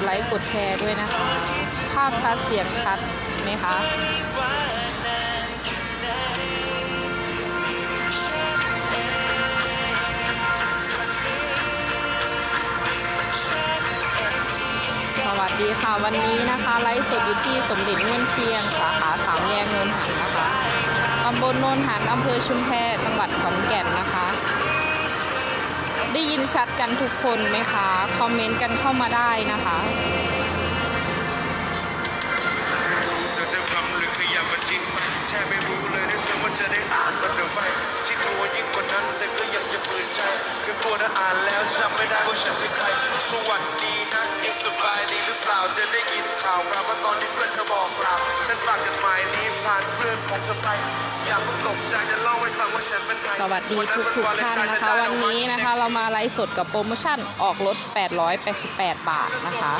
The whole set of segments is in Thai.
ดไลค์กดแชร์ด้วยนะคะ ภาพชัดเสียงชัดไหมคะสวัสดีค่ะ วันนี้นะคะไลฟ์สดอยู่ที่สมเด็จนวนเชียง สาขาสามแยกโนนหันนะคะตำบลโนนหันอำเภอชุมแพจังหวัดขอนแก่นนะคะ ได้ยินชัดกันทุกคนไหมคะ คอมเมนต์กันเข้ามาได้นะคะจะได้อ่านมันหรือไม่ที่กลัวยิ่งกว่านั้นแต่ก็ยังจะฝืนใจคือกลัวถ้าอ่านแล้วจำไม่ได้ว่าฉันเป็นใครสวัสดีนะเอ็งสบายดีหรือเปล่าจะได้ยินข่าวคราวว่าตอนที่เพื่อนเธอบอกเราฉันฝากจดหมายนี้ผ่านเพื่อนของเธอไปอย่าเพิ่งตกใจจะเล่าให้ฟังว่าฉันเป็น สวัสดีทุกทุกท่านนะคะ วันนี้นะคะเรามาไลฟ์สดกับโปรโมชั่นออกรถ 888 บาทนะคะ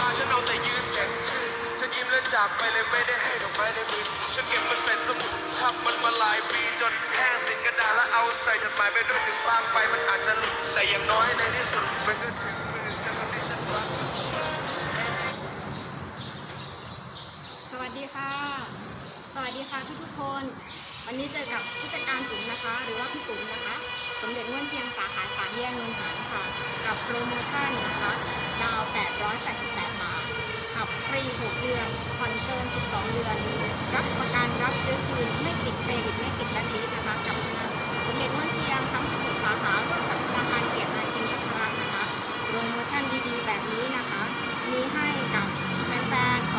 จากไปเลยไม่ได้ให้ดอกไม้ในมือฉันเก็บมันใส่สมุดชับมันมาหลายปีจนแห้งติดกระดาษแล้วเอาใส่จดหมายไปด้วยถึงบางไปมันอาจจะหลุดแต่อย่างน้อยในที่สุดมันก็ถึงมือเธอคนที่ฉันรักสวัสดีค่ะ สวัสดีค่ะทุกทุกคน วันนี้เจอกับผู้จัดการตุ๋มนะคะ หรือว่าพี่ตุ๋มนะคะ สมเด็จม่วนเชียงสาขาสามแยกนนทานค่ะ กับโปรโมชั่นนะคะดาว 888 บาท ขับฟรี 6 เดือน ผ่อนเกิน 12 เดือน รับประกันรับซื้อคืน ไม่ติดเครดิต ไม่ติดบล็คลิสต์นะคะ กับธนาสมเด็จม่วนเชียงทั้ง16สาขาร่วมกับธนาคารเกียรตินาคินพัฒนานะคะ โปรโมชั่นดีๆ แบบนี้นะคะ มีให้กับแฟนๆ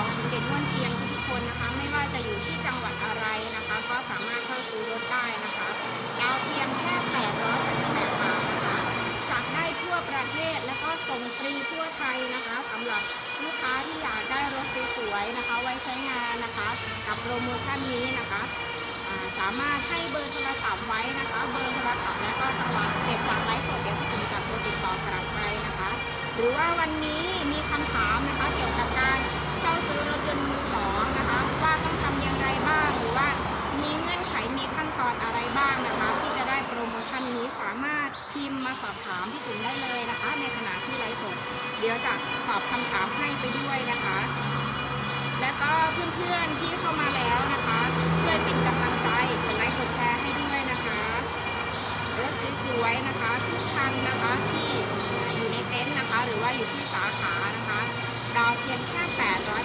รือว่าวันนี้มีคำถามนะคะเกี่ยวกับการเช่าซื้อรถยนต์มือสองนะคะว่าต้องทำอย่างไรบ้าง หรือว่ามีเงื่อนไขมีขั้นตอนอะไรบ้างนะคะ ที่จะได้โปรโมชั่นนี้สามารถพิมพ์มาสอบถามพี่ตุ๋มได้เลยนะคะ ในขณะที่ไลฟ์สดเดี๋ยวจะตอบคำถามให้ไปด้วยนะคะ และก็เพื่อนๆที่เข้ามาแล้วนะคะช่วยเป็นกำลังใจกดไลค์กดแชร์ให้ด้วยนะคะรถสวยๆนะคะทุกคันนะคะที่ เต็นท์นะคะ หรือว่าอยู่ที่สาขานะคะ ดาวเพียงแค่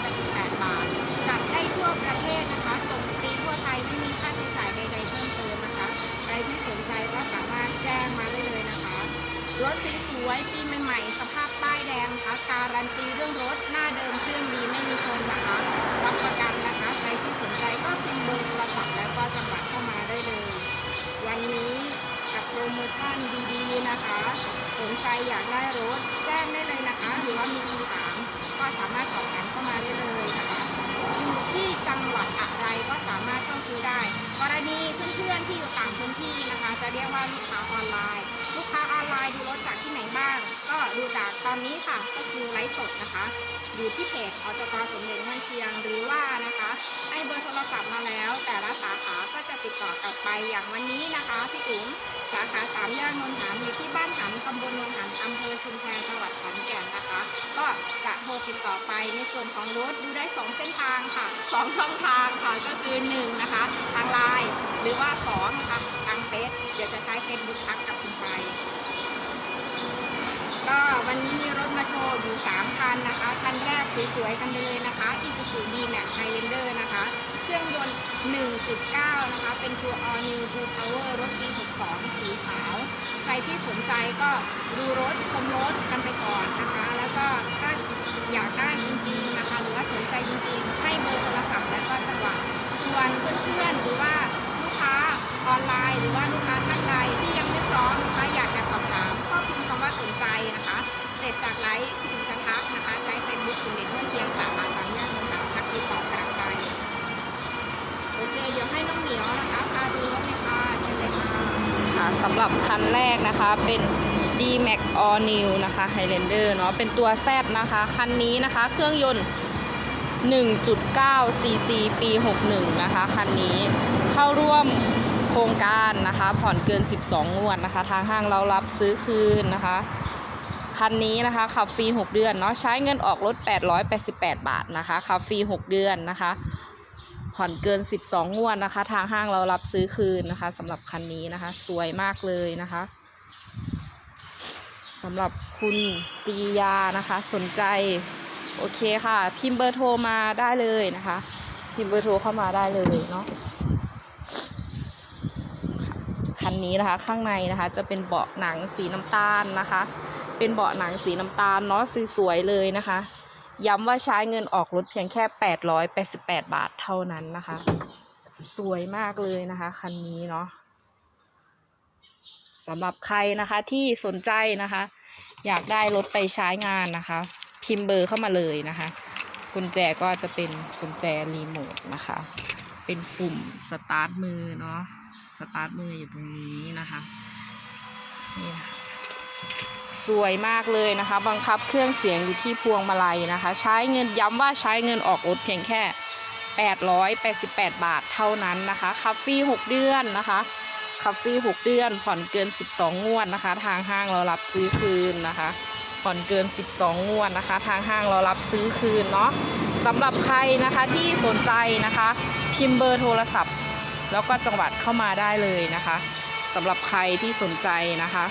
888 บาท จัดได้ทั่วประเทศนะคะ ส่งฟรีทั่วไทยไม่มีค่าใช้จ่ายใดๆเพิ่มเติมนะคะ ใครที่สนใจก็สามารถแจ้งมาได้เลยนะคะ รถสวยปีใหม่ๆ สภาพป้ายแดงนะคะ การันตีเรื่องรถหน้าเดิมเครื่องดีไม่มีชนนะคะ รับประกันนะคะ ใครที่สนใจก็พิมพ์เบอร์โทรศัพท์แล้วก็จังหวัดเข้ามาได้เลย วันนี้กับโปรโมชั่นดีๆนะคะ สนใจอยากได้รถแจ้งได้เลยนะคะ หรือว่ามีคำถามก็สามารถสอบถามเข้ามาได้เลยนะคะอยู่ที่จังหวัดอะไรก็สามารถเช่าซื้อได้ กรณีเพื่อนๆที่อยู่ต่างพื้นที่นะคะ จะเรียกว่าลูกค้าออนไลน์ ลูกค้าออนไลน์ดูรถจากที่ไหนบ้าง ก็ดูจากตอนนี้ค่ะ ก็คือไลฟ์สดนะคะ อยู่ที่เพจอจกสมเด็จม่วนเชียงหรือว่า ติดต่อไปอย่างวันนี้นะคะพี่อุ๋มสาขาสามย่านนนท์หานอยู่ที่บ้านหันตำบลนนท์หันอำเภอชุมแพจังหวัดขอนแก่นนะคะ ก็จะโทรติดต่อไปในส่วนของรถดูได้สองเส้นทางค่ะสองช่องทางค่ะก็คือหนึ่งนะคะทางไลน์หรือว่าสองนะคะทางเฟซเดี๋ยวจะใช้เฟซบุ๊กทักกับคุณไปก็วันนี้มีรถมาโชว์อยู่3คันนะคะคันแรกสวยๆกันไปเลยนะคะ Isuzu D-Max Highlander นะคะ เครื่องยนต์ 1.9 นะคะ เป็น True All New True Power รถปี 62 สีขาว ใครที่สนใจก็ดูรถชมรถกันไปก่อนนะคะ แล้วก็ถ้าอยากได้จริงๆนะคะ หรือว่าสนใจจริงๆ ให้เบอร์โทรศัพท์และก็จังหวัดส่วนเพื่อนๆ หรือว่าลูกค้าออนไลน์ หรือว่าลูกค้าท่านใดที่ยังไม่พร้อมนะคะอยากจะสอบถามก็พิม รับคันแรกนะคะ เป็น D-Max All New นะคะ Highlander เนาะเป็นตัว Z นะคะ คันนี้นะคะ เครื่องยนต์ 1.9 cc ปี 61 นะคะ คันนี้เข้าร่วมโครงการนะคะ ผ่อนเกิน 12 งวดนะคะ ทางห้างเรารับซื้อคืนนะคะ คันนี้นะคะ ขับฟรี 6 เดือนเนาะใช้เงินออกรถ 888 บาทนะคะ ขับฟรี 6 เดือนนะคะ ผ่อนเกิน 12 งวดนะคะ ทางห้างเรารับซื้อคืนนะคะสำหรับคันนี้นะคะ สวยมากเลยนะคะสำหรับคุณปรียานะคะ สนใจ โอเคค่ะ พิมพ์เบอร์โทรมาได้เลยนะคะ พิมพ์เบอร์โทรเข้ามาได้เลยเนาะคันนี้นะคะ ข้างในนะคะ จะเป็นเบาะหนังสีน้ำตาลนะคะ เป็นเบาะหนังสีน้ำตาลเนาะสวยๆเลยนะคะ ย้ำว่าใช้เงินออกรถเพียงแค่ 888 บาทเท่านั้นนะคะ สวยมากเลยนะคะ คันนี้เนาะสำหรับใครนะคะที่สนใจนะคะ อยากได้รถไปใช้งานนะคะ พิมพ์เบอร์เข้ามาเลยนะคะกุญแจก็จะเป็นกุญแจรีโมทนะคะ เป็นปุ่มสตาร์ทมือเนาะสตาร์ทมืออยู่ตรงนี้นะคะนี่นะคะ สวยมากเลยนะคะ บังคับเครื่องเสียงอยู่ที่พวงมาลัยนะคะ ใช้เงินย้ำว่าใช้เงินออกรถเพียงแค่ 888 บาทเท่านั้นนะคะคับฟรี6เดือนนะคะคับฟรี6เดือน ผ่อนเกิน 12 งวดนะคะ ทางห้างเรารับซื้อคืนนะคะ ผ่อนเกิน 12 งวดนะคะ ทางห้างเรารับซื้อคืนเนาะสำหรับใครนะคะที่สนใจนะคะ พิมพ์เบอร์โทรศัพท์ แล้วก็จังหวัดเข้ามาได้เลยนะคะสำหรับใครที่สนใจนะคะ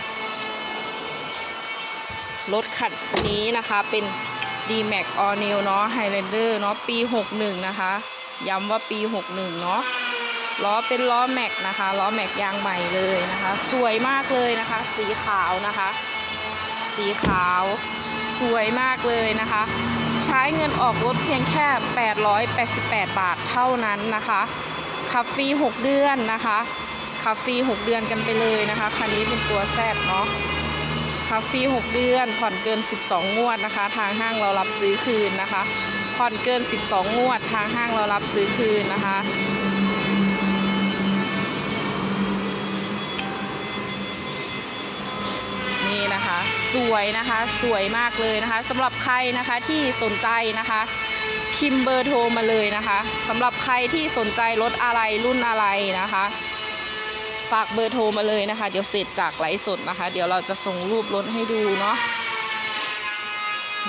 รถคันนี้นะคะเป็น D-Max All New เนาะ Highlander เนาะปี 61 นะคะ ย้ำว่าปี 61 เนาะล้อเป็นล้อแม็กนะคะล้อแม็กยางใหม่เลยนะคะ สวยมากเลยนะคะ สีขาวนะคะ สีขาว สวยมากเลยนะคะ ใช้เงินออกรถเพียงแค่ 888 บาทเท่านั้นนะคะขับฟรี 6 เดือนนะคะขับฟรี 6 เดือนกันไปเลยนะคะ คันนี้เป็นตัวแซดเนาะ ขับฟรี6เดือน ผ่อนเกิน 12 งวดนะคะ ทางห้างเรารับซื้อคืนนะคะ ผ่อนเกิน 12 งวด ทางห้างเรารับซื้อคืนนะคะนี่นะคะสวยนะคะสวยมากเลยนะคะสำหรับใครนะคะที่สนใจนะคะ พิมพ์เบอร์โทรมาเลยนะคะสำหรับใครที่สนใจรถอะไรรุ่นอะไรนะคะ ฝากเบอร์โทรมาเลยนะคะ เดี๋ยวเสร็จจากไลฟ์สดนะคะ เดี๋ยวเราจะส่งรูปรถให้ดูเนาะ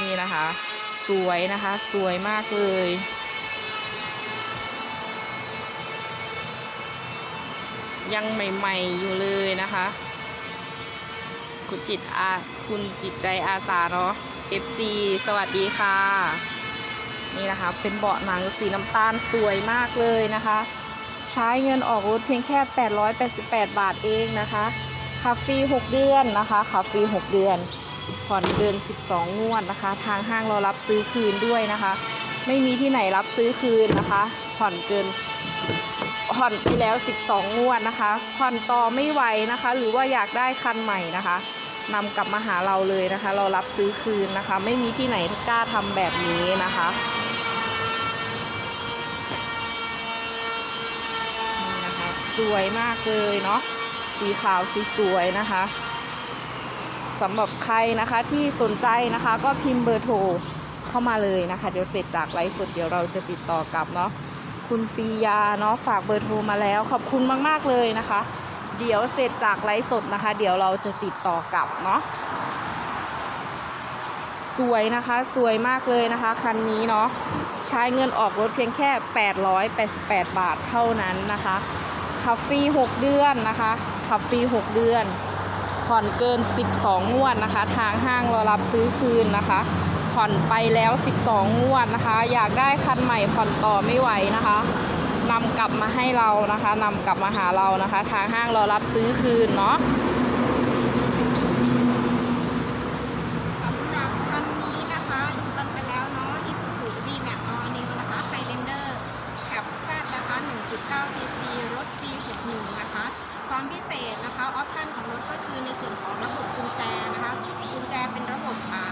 นี่นะคะ สวยนะคะ สวยมากเลยยังใหม่ๆอยู่เลยนะคะ คุณจิตอาคุณจิตใจอาสาเนาะ FC สวัสดีค่ะ นี่นะคะ เป็นเบาะหนังสีน้ำตาลสวยมากเลยนะคะ ใช้เงินออกรถเพียงแค่ 888 บาทเองนะคะคาฟรี6เดือนนะคะคาฟรี6เดือน ผ่อนเกิน 12 งวดนะคะ ทางห้างเรารับซื้อคืนด้วยนะคะ ไม่มีที่ไหนรับซื้อคืนนะคะ ผ่อนเกินผ่อนที่แล้ว 12 งวดนะคะ ผ่อนต่อไม่ไหวนะคะ หรือว่าอยากได้คันใหม่นะคะนำกลับมาหาเราเลยนะคะ เรารับซื้อคืนนะคะ ไม่มีที่ไหนกล้าทำแบบนี้นะคะ นี่นะคะ สวยมากเลยเนาะสีขาวสีสวยนะคะสำหรับใครนะคะที่สนใจนะคะก็พิมพ์เบอร์โทรเข้ามาเลยนะคะ เดี๋ยวเสร็จจากไลฟ์สดเดี๋ยวเราจะติดต่อกลับเนาะคุณปียาเนาะฝากเบอร์โทรมาแล้ว ขอบคุณมาก ๆ เลยนะคะ เดี๋ยวเสร็จจากไลฟ์สดนะคะ เดี๋ยวเราจะติดต่อกลับเนาะสวยนะคะสวยมากเลยนะคะคันนี้เนาะใช้เงินออกรถเพียงแค่ 888 บาทเท่านั้นนะคะ ขับฟรี6เดือนนะคะขับฟรี6เดือน ผ่อนเกิน 12 งวดนะคะ ทางห้างรอรับซื้อคืนนะคะ ผ่อนไปแล้ว 12 งวดนะคะ อยากได้คันใหม่ผ่อนต่อไม่ไหวนะคะนำกลับมาให้เรานะคะนำกลับมาหาเรานะคะ ทางห้างรอรับซื้อคืนเนาะ สำหรับคันนี้นะคะดูกันไปแล้วเนาะ Isuzu D-Max All New นะคะ Highlander แคปแซดนะคะ 1.9 cc รถปี 61 นะคะ ความพิเศษนะคะ ออปชั่นของรถก็คือในส่วนของระบบกุญแจนะคะ กุญแจเป็นระบบอ่า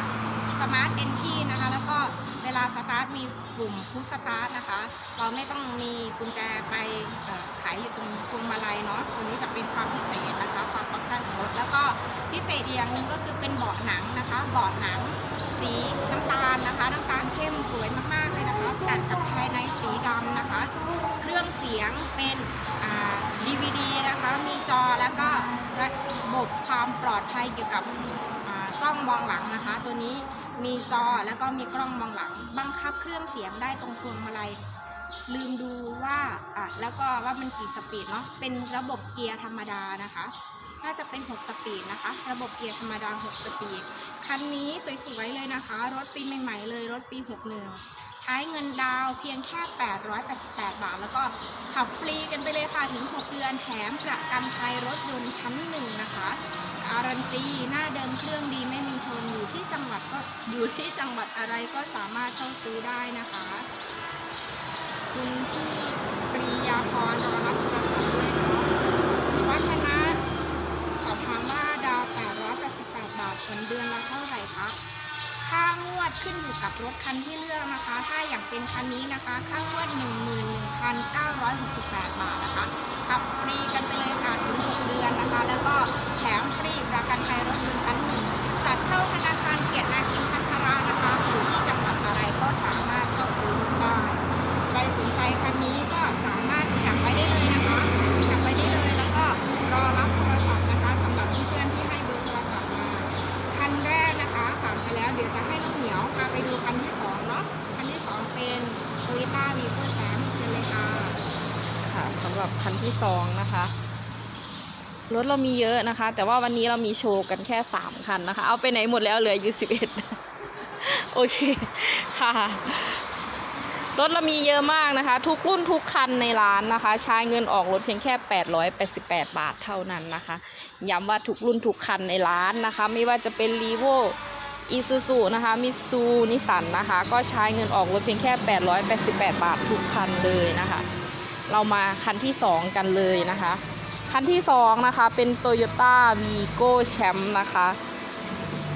สมาร์ทเอนทีนะคะ แล้วก็เวลาสตาร์ทมีปุ่มพุชสตาร์ทนะคะ เราไม่ต้องมีกุญแจไปเอ่อไขอยู่ตรงพวงมาลัยเนาะ ตัวนี้จะเป็นความพิเศษนะคะ ความออปชั่นของรถ แล้วก็พิเศษอีกอย่างหนึ่งก็คือเป็นเบาะหนังนะคะ เบาะหนัง สีน้ำตาลนะคะ น้ำตาลเข้มสวยมากๆเลยนะคะ ตัดกับภายในสีดำนะคะ เครื่องเสียงเป็นอ่า DVD นะคะ มี จอแล้วก็ระบบความปลอดภัยเกี่ยวกับกล้องมองหลังนะคะ ตัวนี้มีจอแล้วก็มีกล้องมองหลัง บังคับเครื่องเสียงได้ตรงพวงมาลัยลืมดูว่าอะแล้วก็ว่ามันกี่สปีดเนาะเป็นระบบเกียร์ธรรมดานะคะน่าจะเป็น 6 สปีดนะคะ ระบบเกียร์ธรรมดา 6 สปีดคันนี้สวยๆเลยนะคะ รถปีใหม่ๆเลยรถปี 61 ใช้เงินดาวเพียงแค่ 888 บาท แล้วก็ขับฟรีกันไปเลยค่ะ ถึง 6 เดือนแถมประกันภัยรถยนต์ชั้นหนึ่งนะคะการันตีหน้าเดิมเครื่องดีไม่มีชนอยู่ที่จังหวัดก็อยู่ที่จังหวัดอะไรก็สามารถเช่าซื้อได้นะคะ คุณที่ปรียาพรรอรับ 1,968 บาทนะคะ ขับฟรีกันไปเลยค่ะถึง 6 เดือนนะคะ แล้วก็แถมฟรีประกันภัยรถยนต์ชั้นหนึ่งจัดเข้าธนาคาร สองนะคะ รถเรามีเยอะนะคะ แต่ว่าวันนี้เรามีโชว์กันแค่สามคันนะคะ เอาไปไหนหมดแล้วเหลืออยู่สิบเอ็ดโอเคค่ะ รถเรามีเยอะมากนะคะ ทุกรุ่นทุกคันในร้านนะคะ ใช้เงินออกรถเพียงแค่ 888 บาทเท่านั้นนะคะ ย้ำว่าทุกรุ่นทุกคันในร้านนะคะ ไม่ว่าจะเป็น r ีโวอีซูซูนะคะ มิซูนิสันนะคะ ก็ใช้เงินออกรถเพียงแค่ 888 บาททุกคันเลยนะคะ เรามาคันที่ 2 กันเลยนะคะ คันที่ 2 นะคะ เป็น Toyota Vigo Champ นะคะ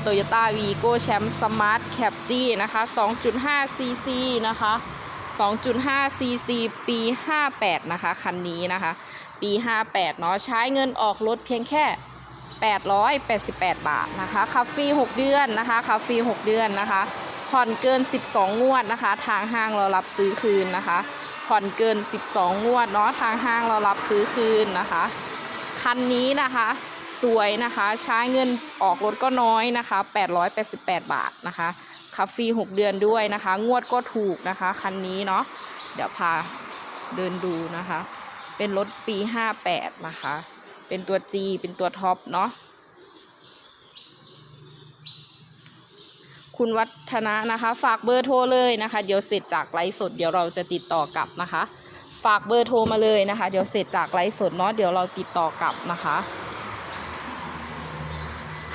Toyota Vigo Champ Smart Cab G นะคะ 2.5 cc นะคะ 2.5 cc ปี 58 นะคะ คันนี้นะคะ ปี 58 เนาะใช้เงินออกรถเพียงแค่ 888 บาทนะคะขับฟรี 6 เดือนนะคะขับฟรี 6 เดือนนะคะ ผ่อนเกิน 12 งวดนะคะ ทางห้างเรารับซื้อคืนนะคะ ผ่อนเกิน 12 งวดเนาะทางห้างเรารับซื้อคืนนะคะ คันนี้นะคะสวยนะคะใช้เงินออกรถก็น้อยนะคะ 888 บาทนะคะขับฟรี6 เดือนด้วยนะคะ งวดก็ถูกนะคะคันนี้เนาะเดี๋ยวพาเดินดูนะคะ เป็นรถปี 58 นะคะ เป็นตัว G เป็นตัวท็อปเนาะ คุณวัฒนะนะคะ ฝากเบอร์โทรเลยนะคะ เดี๋ยวเสร็จจากไลฟ์สดเดี๋ยวเราจะติดต่อกลับนะคะ ฝากเบอร์โทรมาเลยนะคะ เดี๋ยวเสร็จจากไลฟ์สดเนาะเดี๋ยวเราติดต่อกลับนะคะ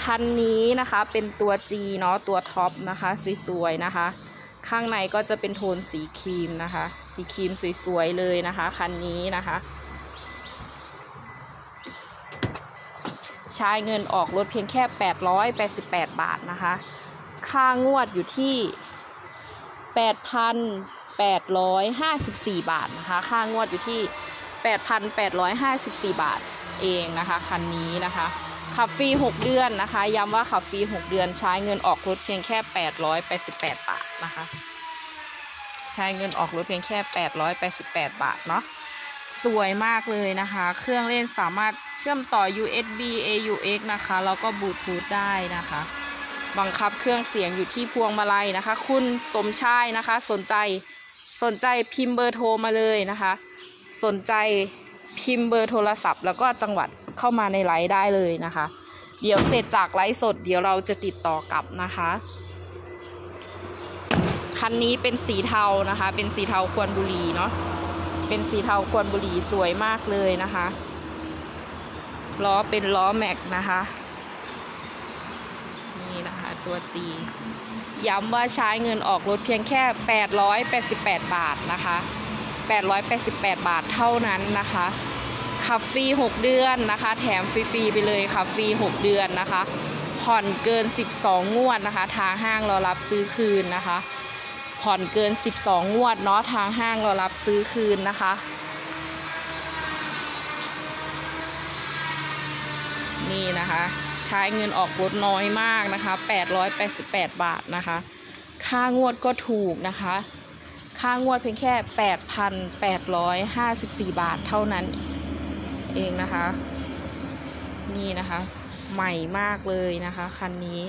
คันนี้นะคะเป็นตัว G เนาะตัวท็อปนะคะสวยๆนะคะ ข้างในก็จะเป็นโทนสีครีมนะคะ สีครีมสวยๆเลยนะคะ คันนี้นะคะ ใช้เงินออกรถเพียงแค่ 888 บาทนะคะ ค่างวดอยู่ที่ 8,854 บาทนะคะ ค่างวดอยู่ที่ 8,854 บาทเองนะคะคันนี้นะคะ ขับฟรี 6 เดือนนะคะ ย้ำว่าขับฟรี 6 เดือนใช้เงินออกรถเพียงแค่ 888 บาทนะคะ ใช้เงินออกรถเพียงแค่ 888 บาทเนาะสวยมากเลยนะคะ เครื่องเล่นสามารถเชื่อมต่อ USB AUX นะคะ แล้วก็บลูทูธได้นะคะ บังคับเครื่องเสียงอยู่ที่พวงมาลัยนะคะ คุณสมชายนะคะ สนใจสนใจพิมพ์เบอร์โทรมาเลยนะคะ สนใจพิมพ์เบอร์โทรศัพท์ แล้วก็จังหวัดเข้ามาในไลฟ์ได้เลยนะคะ เดี๋ยวเสร็จจากไลฟ์สด เดี๋ยวเราจะติดต่อกลับนะคะคันนี้เป็นสีเทานะคะ เป็นสีเทาควนบุรีเนาะ เป็นสีเทาควนบุรีสวยมากเลยนะคะ ล้อเป็นล้อแม็กนะคะนี่นะคะ ตัว G ย้ำว่าใช้เงินออกรถเพียงแค่ 888 บาทนะคะ 888 บาทเท่านั้นนะคะขับฟรี 6 เดือนนะคะ แถมฟรีๆไปเลยขับฟรี 6 เดือนนะคะ ผ่อนเกิน 12 งวดนะคะ ทางห้างรารับซื้อคืนนะคะ ผ่อนเกิน 12 งวดเนาะทางห้างรารับซื้อคืนนะคะ นี่นะคะ ใช้เงินออกรถน้อยมากนะคะ 888 บาทนะคะ ค่างวดก็ถูกนะคะ ค่างวดเพียงแค่ 8,854 บาทเท่านั้นเองนะคะ นี่นะคะ ใหม่มากเลยนะคะ คันนี้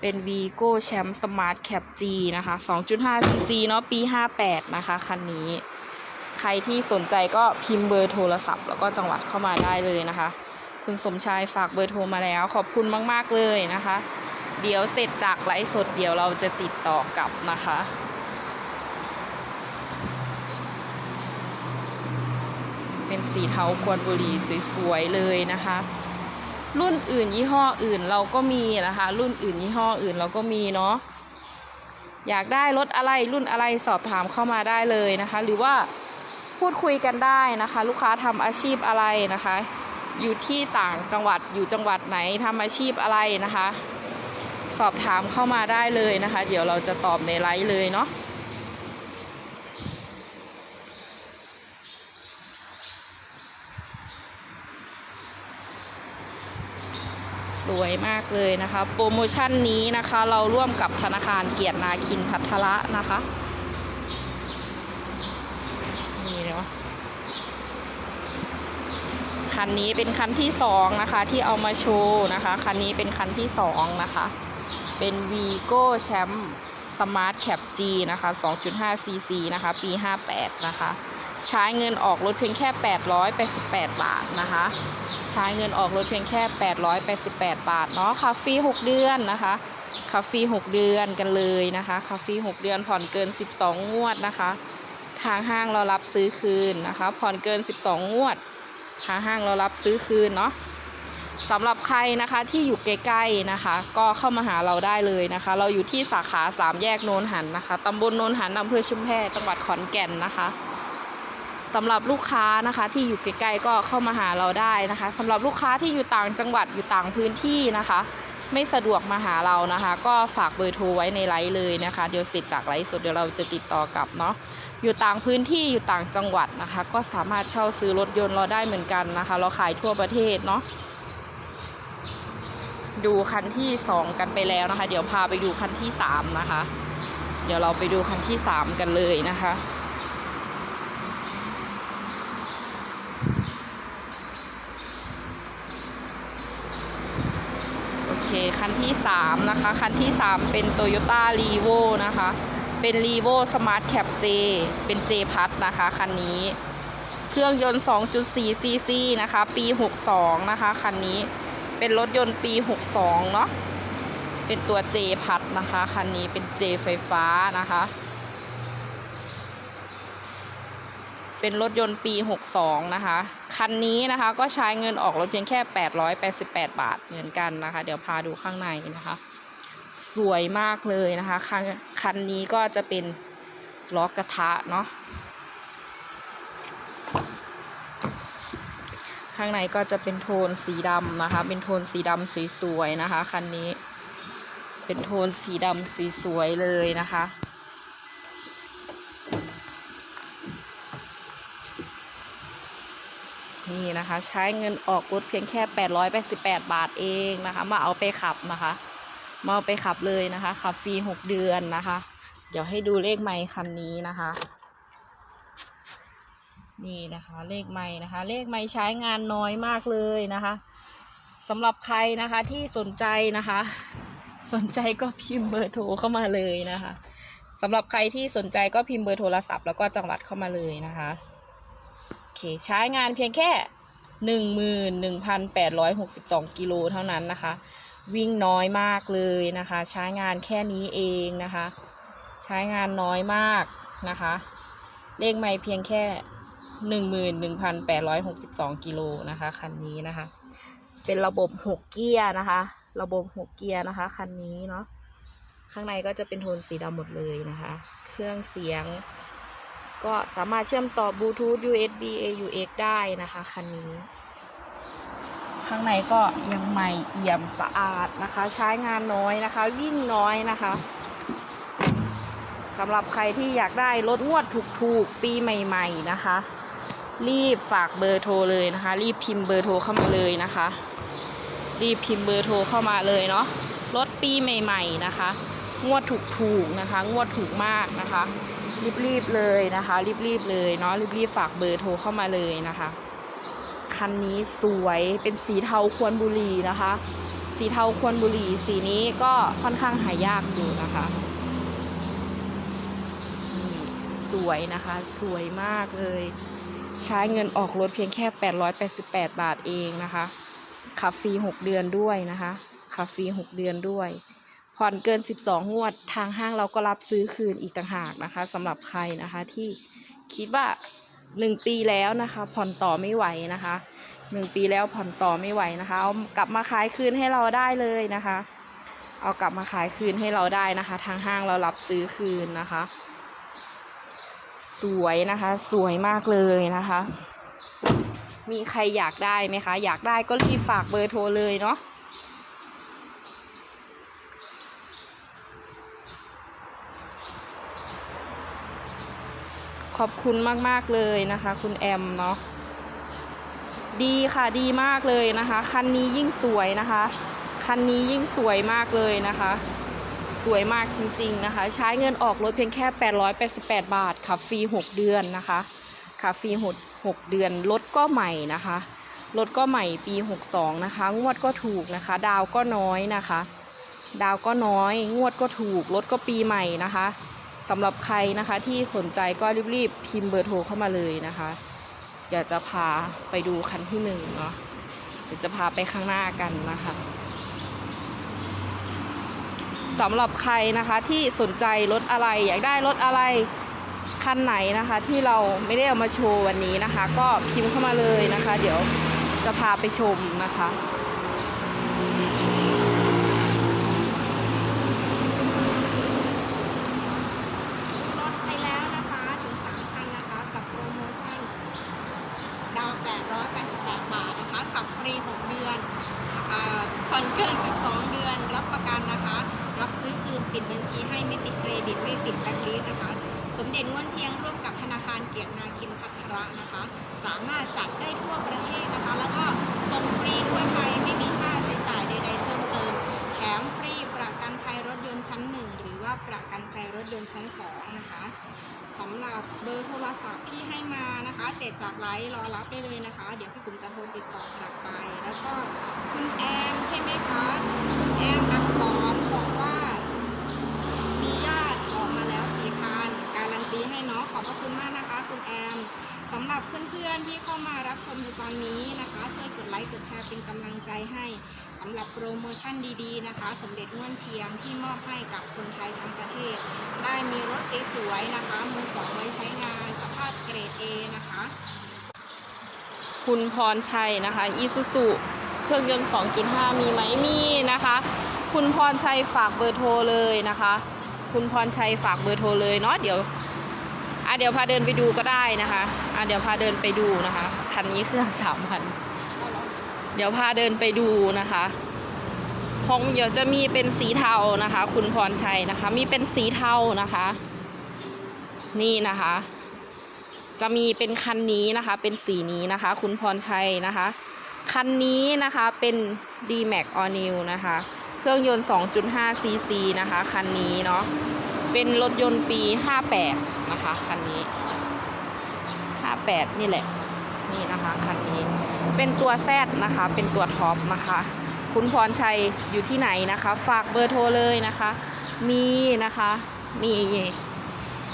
เป็น Vigo Champ Smart Cap G นะคะ2.5 cc เนาะปี 58 นะคะ คันนี้ ใครที่สนใจก็พิมพ์เบอร์โทรศัพท์ แล้วก็จังหวัดเข้ามาได้เลยนะคะ คุณสมชายฝากเบอร์โทรมาแล้ว ขอบคุณมาก ๆ เลยนะคะ เดี๋ยวเสร็จจากไลฟ์สดเดี๋ยวเราจะติดต่อกลับนะคะเป็นสีเทาควนบุรีสวยๆเลยนะคะ รุ่นอื่นยี่ห้ออื่นเราก็มีนะคะ รุ่นอื่นยี่ห้ออื่นเราก็มีเนาะอยากได้รถอะไรรุ่นอะไรสอบถามเข้ามาได้เลยนะคะ หรือว่าพูดคุยกันได้นะคะ ลูกค้าทำอาชีพอะไรนะคะ อยู่ที่ต่างจังหวัดอยู่จังหวัดไหนทำอาชีพอะไรนะคะ สอบถามเข้ามาได้เลยนะคะ เดี๋ยวเราจะตอบในไลฟ์เลยเนาะสวยมากเลยนะคะ โปรโมชั่นนี้นะคะ เราร่วมกับธนาคารเกียรตินาคินพัทระนะคะ นี่เนาะ คันนี้เป็นคันที่สองนะคะที่เอามาโชว์นะคะ คันนี้เป็นคันที่สองนะคะ เป็น Vigo Champ Smart Cap G นะคะ2.5 cc นะคะ ปี 58 นะคะ ใช้เงินออกรถเพียงแค่ 888 บาทนะคะ ใช้เงินออกรถเพียงแค่ 888 บาทเนาะคาฟรี6 เดือนนะคะคาฟรี6เดือนกันเลยนะคะคาฟรี6เดือนผ่อนเกิน 12 งวดนะคะ ทางห้างเรารับซื้อคืนนะคะ ผ่อนเกิน 12 งวด ทางห้างเรารับซื้อคืนเนาะสำหรับใครนะคะที่อยู่ใกล้ๆนะคะ ก็เข้ามาหาเราได้เลยนะคะ เราอยู่ที่สาขาสามแยกโนนหันนะคะตำบลโนนหันอำเภอชุมแพจังหวัดขอนแก่นนะคะสำหรับลูกค้านะคะที่อยู่ใกล้ๆก็เข้ามาหาเราได้นะคะสำหรับลูกค้าที่อยู่ต่างจังหวัดอยู่ต่างพื้นที่นะคะ ไม่สะดวกมาหาเรานะคะ ก็ฝากเบอร์โทรไว้ในไลฟ์เลยนะคะ เดี๋ยวเสร็จจากไลฟ์สดเดี๋ยวเราจะติดต่อกลับเนาะอยู่ต่างพื้นที่อยู่ต่างจังหวัดนะคะ ก็สามารถเช่าซื้อรถยนต์เราได้เหมือนกันนะคะ เราขายทั่วประเทศเนาะดูคันที่สองกันไปแล้วนะคะ เดี๋ยวพาไปดูคันที่สามนะคะ เดี๋ยวเราไปดูคันที่สามกันเลยนะคะ โอเคคันที่ 3 นะคะ คันที่ 3 เป็น Toyota r e v o นะคะ เป็น r e v o Smart Cap J เป็น J พัทนะคะ คันนี้ เครื่องยนต์ 2.4 cc นะคะ ปี 62 นะคะ คันนี้ เป็นรถยนต์ปี 62 เนาะ เป็นตัว J พัทนะคะ คันนี้เป็น J ไฟฟ้านะคะเป็นรถยนต์ปี 62 นะคะ คันนี้นะคะก็ใช้เงินออกรถเพียงแค่ 888 บาทเหมือนกันนะคะ เดี๋ยวพาดูข้างในนะคะ สวยมากเลยนะคะคันคันนี้ก็จะเป็นล้อกระทะเนาะข้างในก็จะเป็นโทนสีดำนะคะ เป็นโทนสีดำสวยๆนะคะคันนี้ เป็นโทนสีดำสวยๆเลยนะคะ นี่นะคะ ใช้เงินออกรถเพียงแค่ 888 บาทเองนะคะ มาเอาไปขับนะคะ มาเอาไปขับเลยนะคะ ขับฟรี6เดือนนะคะ เดี๋ยวให้ดูเลขไมค์คันนี้นะคะ นี่นะคะเลขไม้นะคะ เลขไม้ใช้งานน้อยมากเลยนะคะสำหรับใครนะคะที่สนใจนะคะ สนใจก็พิมพ์เบอร์โทรเข้ามาเลยนะคะสำหรับใครที่สนใจก็พิมพ์เบอร์โทรศัพท์แล้วก็จังหวัดเข้ามาเลยนะคะ เค ใช้งานเพียงแค่หนึ่งหมื่นหนึ่งพันแปดร้อยหกสิบสองกิโลเท่านั้นนะคะ วิ่งน้อยมากเลยนะคะ ใช้งานแค่นี้เองนะคะ ใช้งานน้อยมากนะคะ เลขไม่เพียงแค่หนึ่งหมื่นหนึ่งพันแปดร้อยหกสิบสองกิโลนะคะคันนี้นะคะ เป็นระบบหกเกียร์นะคะ ระบบหกเกียร์นะคะคันนี้เนาะข้างในก็จะเป็นโทนสีดำหมดเลยนะคะ เครื่องเสียง ก็สามารถเชื่อมต่อบลูทูธ USB AUX ได้นะคะคันนี้ ข้างในก็ยังใหม่เอี่ยมสะอาดนะคะ ใช้งานน้อยนะคะ วิ่งน้อยนะคะสำหรับใครที่อยากได้รถงวดถูกๆ ปีใหม่ๆนะคะ รีบฝากเบอร์โทรเลยนะคะ รีบพิมพ์เบอร์โทรเข้ามาเลยนะคะ รีบพิมพ์เบอร์โทรเข้ามาเลยเนาะรถปีใหม่ ๆนะคะ งวดถูกๆนะคะ งวดถูกมากนะคะ รีบๆเลยนะคะ รีบๆเลยเนาะรีบๆฝากเบอร์โทรเข้ามาเลยนะคะ คันนี้สวยเป็นสีเทาควรบุรีนะคะ สีเทาควรบุรีสีนี้ก็ค่อนข้างหายากอยู่นะคะสวยนะคะ สวยมากเลย ใช้เงินออกรถเพียงแค่ 888 บาทเองนะคะขับฟรี 6 เดือนด้วยนะคะขับฟรี 6 เดือนด้วย ผ่อนเกิน 12 งวด ทางห้างเราก็รับซื้อคืนอีกต่างหากนะคะสำหรับใครนะคะที่คิดว่า 1 ปีแล้วนะคะ ผ่อนต่อไม่ไหวนะคะ 1 ปีแล้วผ่อนต่อไม่ไหวนะคะเอากลับมาขายคืนให้เราได้เลยนะคะ เอากลับมาขายคืนให้เราได้นะคะ ทางห้างเรารับซื้อคืนนะคะ สวยนะคะ สวยมากเลยนะคะ มีใครอยากได้ไหมคะ อยากได้ก็รีบฝากเบอร์โทรเลยเนาะ ขอบคุณมาก ๆ เลยนะคะ คุณแอมเนาะดีค่ะดีมากเลยนะคะ คันนี้ยิ่งสวยนะคะ คันนี้ยิ่งสวยมากเลยนะคะ สวยมากจริง ๆ นะคะ ใช้เงินออกรถเพียงแค่ 888 บาทขับฟรี 6 เดือนนะคะขับฟรี6เดือนรถก็ใหม่นะคะรถก็ใหม่ปี 62 นะคะ งวดก็ถูกนะคะ ดาวก็น้อยนะคะ ดาวก็น้อย งวดก็ถูกรถก็ปีใหม่นะคะ สำหรับใครนะคะที่สนใจก็รีบๆพิมพ์เบอร์โทรเข้ามาเลยนะคะเดี๋ยวจะพาไปดูคันที่หนึ่งเนาะเดี๋ยวจะพาไปข้างหน้ากันนะคะสำหรับใครนะคะที่สนใจรถอะไรอยากได้รถอะไรคันไหนนะคะที่เราไม่ได้เอามาโชว์วันนี้นะคะ ก็พิมพ์เข้ามาเลยนะคะ เดี๋ยวจะพาไปชมนะคะ ลดไปแล้วนะคะถึง3คันนะคะกับโปรโมชั่น ดาว 888 บาทนะคะ ขับฟรี 6 เดือนอ่าผ่อนเกิน 12 เดือน รับประกันนะคะ รับซื้อคืนปิดบัญชีให้ไม่ติดเครดิต ไม่ติดแบล็คลิสต์นะคะ สมเด็จง่วนเชียงร่วมกับธนาคารเกียรตินาคินพัทระนะคะ สามารถจัดได้ทั่วประเทศนะคะ แล้วก็ส่งฟรีทั่วไทยไม่มีค่าใช้จ่ายใดๆเพิ่มเติม แถมฟรีประกันภัยรถยนต์ชั้น 1 หรือว่าประกันภัยรถยนต์ชั้น 2 นะคะสำหรับเบอร์โทรศัพท์ที่ให้มานะคะเสร็จจากไลฟ์รอรับได้เลยนะคะ เดี๋ยวพี่กลุ่มจะโทรติดต่อกลับไป แล้วก็คุณแอมใช่ไหมคะคุณแอมอักษรบอกว่ามีญาติออกมาแล้วสี่คันการันตีให้เนาะขอบพระคุณมากนะคะ คุณแอมสำหรับเพื่อนๆที่เข้ามารับชมอยู่ตอนนี้นะคะช่วยกดไลค์กดแชร์เป็นกำลังใจให้ สำหรับโปรโมชั่นดีๆนะคะ สมเด็จง่วนเชียงที่มอบให้กับคนไทยทั้งประเทศ ได้มีรถสวยๆนะคะมือสองไว้ใช้งานสภาพเกรด A นะคะ คุณพรชัยนะคะอีซูซูเครื่องยนต์ 2.5 มีไหมมีนะคะ คุณพรชัยฝากเบอร์โทรเลยนะคะ คุณพรชัยฝากเบอร์โทรเลยเนาะเดี๋ยวอะเดี๋ยวพาเดินไปดูก็ได้นะคะอะเดี๋ยวพาเดินไปดูนะคะ คันนี้เครื่องสามพัน เดี๋ยวพาเดินไปดูนะคะของเดี๋ยวจะมีเป็นสีเทานะคะ คุณพรชัยนะคะ มีเป็นสีเทานะคะ นี่นะคะ จะมีเป็นคันนี้นะคะ เป็นสีนี้นะคะ คุณพรชัยนะคะ คันนี้นะคะเป็น D-Max All New นะคะ เครื่องยนต์ 2.5 cc นะคะ คันนี้เนาะเป็นรถยนต์ปี 58 นะคะ คันนี้ 58 นี่แหละ นี่นะคะคันนี้ เป็นตัวแซดนะคะ เป็นตัวท็อปนะคะ คุณพรชัยอยู่ที่ไหนนะคะ ฝากเบอร์โทรเลยนะคะ มีนะคะมี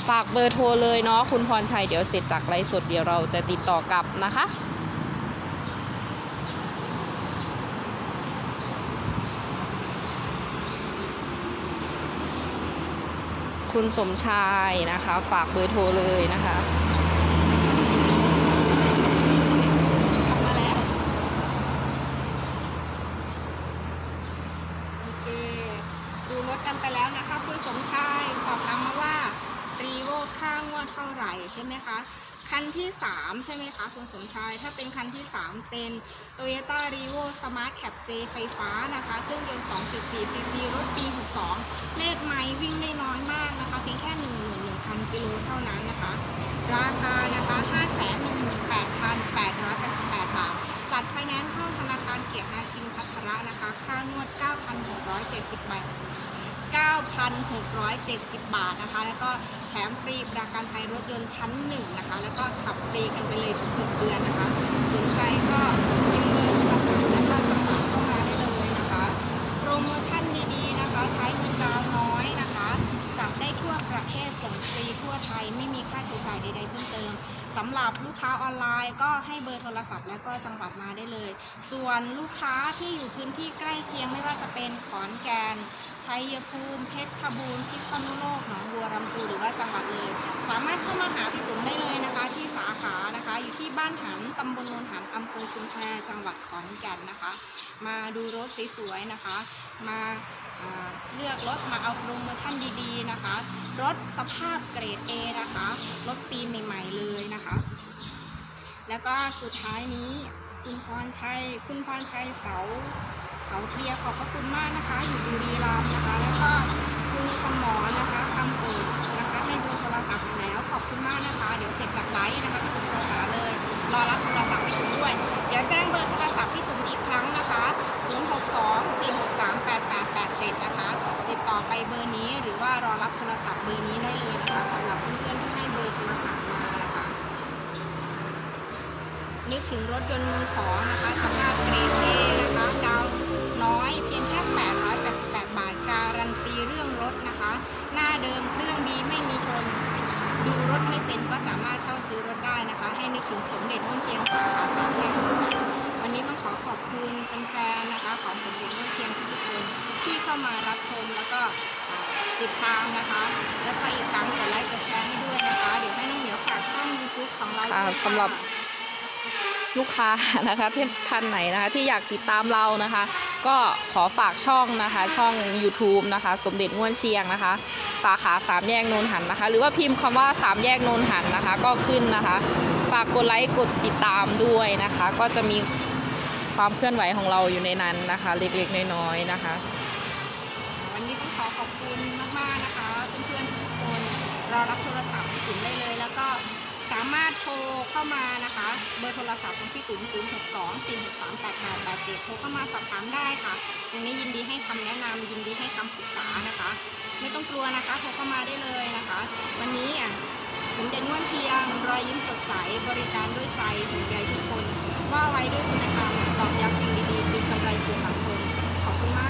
ฝากเบอร์โทรเลยเนาะคุณพรชัยเดี๋ยวเสร็จจากไลฟ์สดเดี๋ยวเราจะติดต่อกลับนะคะคุณสมชายนะคะ ฝากเบอร์โทรเลยนะคะ กลับมาแล้ว โอเค ดูรถกันไปแล้วนะคะ คุณสมชายสอบถามมาว่ารีโวค่างวดเท่าไหร่ใช่ไหมคะ คันที่ 3 ใช่ไหมคะคุณสมชาย ถ้าเป็นคันที่ 3 เป็น Toyota r e v o Smart Cap J ไฟฟ้านะคะ เครื่องยนต์ 2.4 cc รถปี 62 เลขไม้วิ่งได้น้อยมากนะคะ เพียงแค่ 11,000 กิโลเท่านั้นนะคะ ราคานะคะ 518,888 บาท จัดไฟแนนซ์เข้าธนาคารเกียรตินาคินพัทระนะคะ ค่างวด 9,670 บาท9,670 บาทนะคะ แล้วก็แถมฟรีประกันภัยรถยนต์ชั้นหนึ่งนะคะ แล้วก็ขับฟรีกันไปเลยถึง6เดือนนะคะ หรับลูกค้าออนไลน์ก็ให้เบอร์โทรศัพท์แล้วก็จังหวัดมาได้เลย ส่วนลูกค้าที่อยู่พื้นที่ใกล้เคียงไม่ว่าจะเป็นขอนแก่น ชัยภูมิเพชรบูรณ์พิษณุโลกหนองบัวลำพูหรือว่าจังหวัดเลยสามารถเข้ามาหาพี่ตุ๋มได้เลยนะคะ ที่สาขานะคะ อยู่ที่บ้านหันตำบลโนนหันอำเภอชุมแพจังหวัดขอนแก่นนะคะ มาดูรถสวยๆนะคะ มาอ่าเลือกรถมาเอาโปรโมชั่นดีๆนะคะ รถสภาพเกรด A นะคะ รถปีใหม่ ๆเลยนะคะ แล้วก็สุดท้ายนี้คุณพรชัย คุณพรชัยเสา เสาเทียขอบพระคุณมากนะคะ อยู่บุรีรัมย์นะคะ ลูกค้านะคะท่านไหนนะคะที่อยากติดตามเรานะคะ ก็ขอฝากช่องนะคะช่อง YouTube นะคะ สมเด็จง่วนเชียงนะคะ สาขาสามแยกโนนหันนะคะ หรือว่าพิมพ์คำว่าสามแยกโนนหันนะคะ ก็ขึ้นนะคะ ฝากกดไลค์กดติดตามด้วยนะคะ ก็จะมีความเคลื่อนไหวของเราอยู่ในนั้นนะคะ เล็กๆน้อยๆนะคะ วันนี้ต้องขอขอบคุณมากๆนะคะเพื่อนๆทุกคนรอรับโทรศัพท์พี่ตุ๋มได้เลยแล้วก็ สามารถโทรเข้ามานะคะ เบอร์โทรศัพท์ของพี่ตุ๋ม0 6 2 4 6 3 8 8 8 7โทรเข้ามาสอบถามได้ค่ะตรงนี้ยินดีให้คำแนะนำยินดีให้คำปรึกษานะคะ ไม่ต้องกลัวนะคะโทรเข้ามาได้เลยนะคะ วันนี้อะผมเด่นว่นเชียง รอยยิ้มสดใส บริการด้วยใจถึงใจทุกคน ว่าไว้ด้วยคุณธรรมตอบย้ำสิ่งดีๆจึงกำไรสู่สังคมขอบคุณมาก